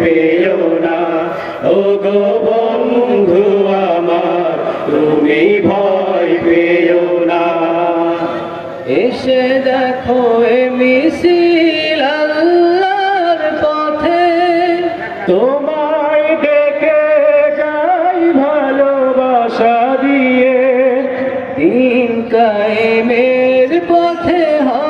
পেও না ও গো বন্ধু আমার তুমি ভয় পেও না এসে দেখো এ মিছিল আল্লাহর পথে। তোমায় ডেকে যাই ভালোবাসা দিয়ে। দিন কায়েমের পথে হয়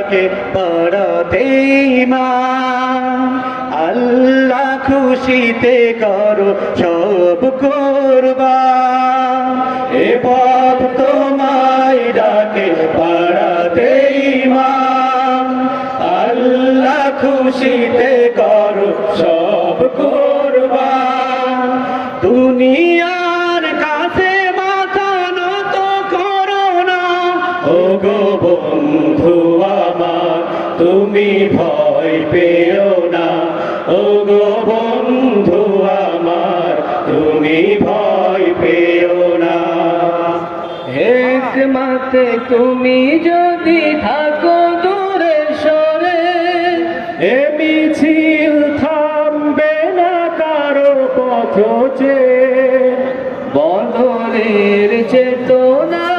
ডাকে পাড়াতেই মা। আল্লাহ খুশিতে করো সব করবা। এ পথ তোমায় ডাকে পাড়াতেই মা। আল্লাহ খুশিতে করো সব করবা। তুমি ভয় পেও না। ও গো বন্ধু আমার তুমি ভয় পেও না। একমাতে তুমি যদি থাকো দূরে সরে এ মিছিল থামবে না কারও পথ চেয়ে। বদরের চেতনায়